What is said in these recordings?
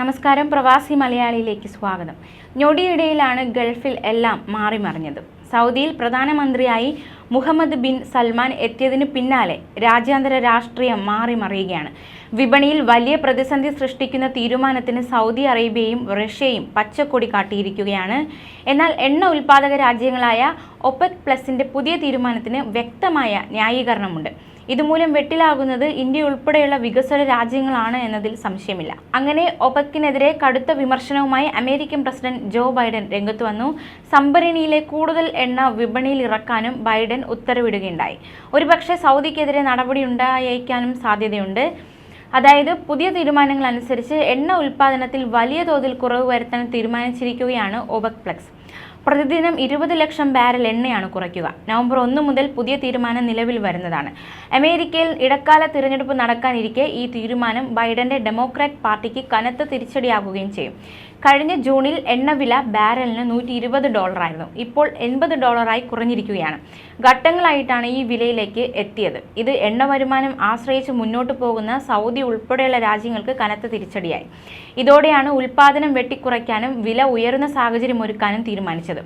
നമസ്കാരം പ്രവാസി മലയാളിയിലേക്ക് സ്വാഗതം. ഞൊടിയിടയിലാണ് ഗൾഫിൽ എല്ലാം മാറിമറിഞ്ഞത്. സൗദിയിൽ പ്രധാനമന്ത്രിയായി മുഹമ്മദ് ബിൻ സൽമാൻ എത്തിയതിനു പിന്നാലെ രാജ്യാന്തര രാഷ്ട്രീയം മാറിമറിയുകയാണ് വിപണിയിൽ വലിയ പ്രതിസന്ധി സൃഷ്ടിക്കുന്ന തീരുമാനത്തിന് സൗദി അറേബ്യയും റഷ്യയും പച്ചക്കൊടി കാട്ടിയിരിക്കുകയാണ്. എന്നാൽ എണ്ണ ഉൽപ്പാദക രാജ്യങ്ങളായ ഒപെക് പ്ലസിന്റെ പുതിയ തീരുമാനത്തിന് വ്യക്തമായ ന്യായീകരണമുണ്ട്. ഇതുമൂലം വെട്ടിലാകുന്നത് ഇന്ത്യ ഉൾപ്പെടെയുള്ള വികസ്വര രാജ്യങ്ങളാണ് എന്നതിൽ സംശയമില്ല. അങ്ങനെ ഒപക്കിനെതിരെ കടുത്ത വിമർശനവുമായി അമേരിക്കൻ പ്രസിഡന്റ് ജോ ബൈഡൻ രംഗത്ത് വന്നു. സംഭരണിയിലെ കൂടുതൽ എണ്ണ വിപണിയിൽ ഇറക്കാനും ബൈഡൻ ഉത്തരവിടുകയുണ്ടായി. ഒരുപക്ഷെ സൗദിക്കെതിരെ നടപടി ഉണ്ടായേക്കാനും സാധ്യതയുണ്ട്. അതായത് പുതിയ തീരുമാനങ്ങൾ അനുസരിച്ച് എണ്ണ ഉൽപ്പാദനത്തിൽ വലിയ തോതിൽ കുറവ് വരുത്താൻ തീരുമാനിച്ചിരിക്കുകയാണ് ഒബക് പ്ലക്സ് പ്രതിദിനം ഇരുപത് ലക്ഷം ബാരൽ എണ്ണയാണ് കുറയ്ക്കുക. നവംബർ ഒന്ന് മുതൽ പുതിയ തീരുമാനം നിലവിൽ വരുന്നതാണ്. അമേരിക്കയിൽ ഇടക്കാല തിരഞ്ഞെടുപ്പ് നടക്കാനിരിക്കെ ഈ തീരുമാനം ബൈഡന്റെ ഡെമോക്രാറ്റ് പാർട്ടിക്ക് കനത്ത തിരിച്ചടിയാകുകയും ചെയ്യും. കഴിഞ്ഞ ജൂണിൽ എണ്ണവില ബാരലിന് നൂറ്റി ഇരുപത് ഡോളറായിരുന്നു. ഇപ്പോൾ എൺപത് ഡോളറായി കുറഞ്ഞിരിക്കുകയാണ്. ഘട്ടങ്ങളായിട്ടാണ് ഈ വിലയിലേക്ക് എത്തിയത്. ഇത് എണ്ണ വരുമാനം ആശ്രയിച്ച് മുന്നോട്ട് പോകുന്ന സൗദി ഉൾപ്പെടെയുള്ള രാജ്യങ്ങൾക്ക് കനത്ത തിരിച്ചടിയായി. ഇതോടെയാണ് ഉൽപ്പാദനം വെട്ടിക്കുറയ്ക്കാനും വില ഉയരുന്ന സാഹചര്യം ഒരുക്കാനും തീരുമാനിച്ചത്.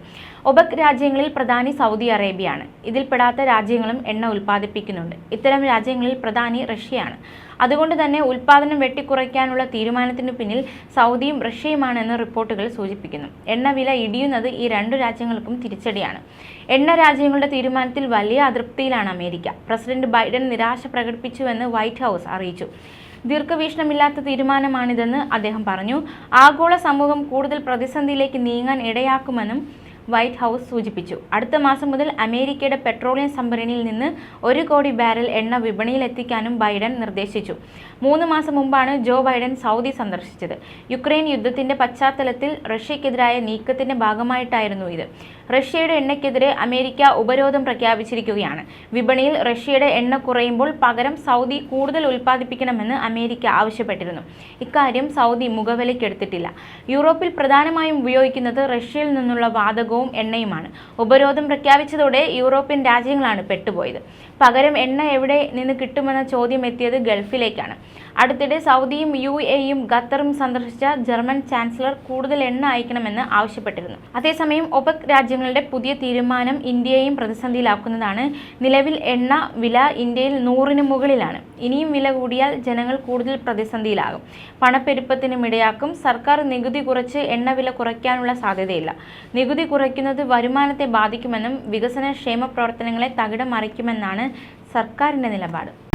ഒബക് രാജ്യങ്ങളിൽ പ്രധാനി സൗദി അറേബ്യയാണ്. ഇതിൽപ്പെടാത്ത രാജ്യങ്ങളും എണ്ണ ഉൽപ്പാദിപ്പിക്കുന്നുണ്ട്. ഇത്തരം രാജ്യങ്ങളിൽ പ്രധാനി റഷ്യയാണ്. അതുകൊണ്ട് തന്നെ ഉൽപ്പാദനം വെട്ടിക്കുറയ്ക്കാനുള്ള തീരുമാനത്തിന് പിന്നിൽ സൗദിയും റഷ്യയുമാണെന്ന് റിപ്പോർട്ടുകൾ സൂചിപ്പിക്കുന്നു. എണ്ണ വില ഇടിയുന്നത് ഈ രണ്ടു രാജ്യങ്ങൾക്കും തിരിച്ചടിയാണ്. എണ്ണ രാജ്യങ്ങളുടെ തീരുമാനത്തിൽ വലിയ അതൃപ്തിയിലാണ് അമേരിക്ക. പ്രസിഡന്റ് ബൈഡൻ നിരാശ പ്രകടിപ്പിച്ചുവെന്ന് വൈറ്റ് ഹൗസ് അറിയിച്ചു. ദീർഘവീക്ഷണമില്ലാത്ത തീരുമാനമാണിതെന്ന് അദ്ദേഹം പറഞ്ഞു. ആഗോള സമൂഹം കൂടുതൽ പ്രതിസന്ധിയിലേക്ക് നീങ്ങാൻ ഇടയാക്കുമെന്നും വൈറ്റ് ഹൗസ് സൂചിപ്പിച്ചു. അടുത്ത മാസം മുതൽ അമേരിക്കയുടെ പെട്രോളിയം സംഭരണിയിൽ നിന്ന് ഒരു കോടി ബാരൽ എണ്ണ വിപണിയിൽ എത്തിക്കാനും ബൈഡൻ നിർദ്ദേശിച്ചു. മൂന്ന് മാസം മുമ്പാണ് ജോ ബൈഡൻ സൗദി സന്ദർശിച്ചത്. യുക്രൈൻ യുദ്ധത്തിന്റെ പശ്ചാത്തലത്തിൽ റഷ്യക്കെതിരായ നീക്കത്തിന്റെ ഭാഗമായിട്ടായിരുന്നു ഇത്. റഷ്യയുടെ എണ്ണയ്ക്കെതിരെ അമേരിക്ക ഉപരോധം പ്രഖ്യാപിച്ചിരിക്കുകയാണ്. വിപണിയിൽ റഷ്യയുടെ എണ്ണ കുറയുമ്പോൾ പകരം സൗദി കൂടുതൽ ഉൽപ്പാദിപ്പിക്കണമെന്ന് അമേരിക്ക ആവശ്യപ്പെട്ടിരുന്നു. ഇക്കാര്യം സൗദി മുഖവിലയ്ക്കെടുത്തിട്ടില്ല യൂറോപ്പിൽ പ്രധാനമായും ഉപയോഗിക്കുന്നത് റഷ്യയിൽ നിന്നുള്ള വാതകവും എണ്ണയുമാണ്. ഉപരോധം പ്രഖ്യാപിച്ചതോടെ യൂറോപ്യൻ രാജ്യങ്ങളാണ് പെട്ടുപോയത്. പകരം എണ്ണ എവിടെ നിന്ന് കിട്ടുമെന്ന ചോദ്യം എത്തിയത് ഗൾഫിലേക്കാണ്. അടുത്തിടെ സൗദിയും യു എയും ഖത്തറും സന്ദർശിച്ച ജർമ്മൻ ചാൻസലർ കൂടുതൽ എണ്ണ അയക്കണമെന്ന് ആവശ്യപ്പെട്ടിരുന്നു. അതേസമയം ഒപെക് രാജ്യങ്ങളുടെ പുതിയ തീരുമാനം ഇന്ത്യയെയും പ്രതിസന്ധിയിലാക്കുന്നതാണ്. നിലവിൽ എണ്ണ വില ഇന്ത്യയിൽ നൂറിന് മുകളിലാണ്. ഇനിയും വില കൂടിയാൽ ജനങ്ങൾ കൂടുതൽ പ്രതിസന്ധിയിലാകും. പണപ്പെരുപ്പത്തിനും ഇടയാക്കും. സർക്കാർ നികുതി കുറച്ച് എണ്ണ വില കുറയ്ക്കാനുള്ള സാധ്യതയില്ല. നികുതി കുറയ്ക്കുന്നത് വരുമാനത്തെ ബാധിക്കുമെന്നും വികസന ക്ഷേമ പ്രവർത്തനങ്ങളെ തകിടം മറിക്കുമെന്നാണ് സർക്കാരിന്റെ നിലപാട്.